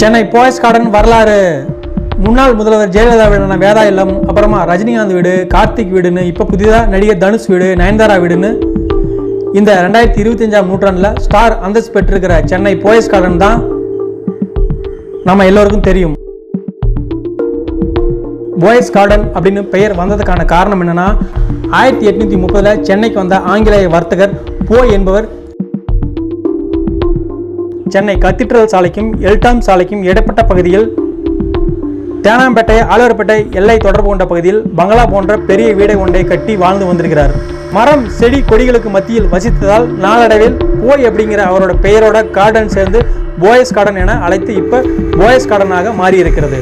Chennai Poes garden வரலாறு. முன்னாள் முதல்வர் ஜெயலலிதா வீடான வேதா இல்லம் அப்புறமா ரஜினிகாந்த் வீடு கார்த்திக் வீடுன்னு இப்போ புதிதாக நடிகர் தனுஷ் வீடு நயன்தாரா வீடுன்னு இந்த ரெண்டாயிரத்தி இருபத்தஞ்சாம் நூற்றாண்டில் ஸ்டார் அந்தஸ்து பெற்றிருக்கிற சென்னை போயஸ் கார்டன் தான் நம்ம எல்லோருக்கும் தெரியும். போயஸ் கார்டன் அப்படின்னு பெயர் வந்ததுக்கான காரணம் என்னென்னா ஆயிரத்தி எட்நூற்றி முப்பதில் சென்னைக்கு வந்த ஆங்கிலேய வர்த்தகர் போ என்பவர் சென்னை கத்தீட்ரல் சாலைக்கும் எல்டாம் சாலைக்கும் இடைப்பட்ட பகுதியில் தேனாம்பேட்டை ஆலூர்பேட்டை எல்லை தொடர்பு கொண்ட பகுதியில் பங்களா போன்ற பெரிய வீடை ஒன்றை கட்டி வாழ்ந்து வந்திருக்கிறார். மரம் செடி கொடிகளுக்கு மத்தியில் வசித்ததால் நாளடைவில் போய் அப்படிங்கிற அவரோட பெயரோட கார்டன் சேர்ந்து போயஸ் கார்டன் என அழைத்து இப்போ போயஸ் கார்டனாக மாறி இருக்கிறது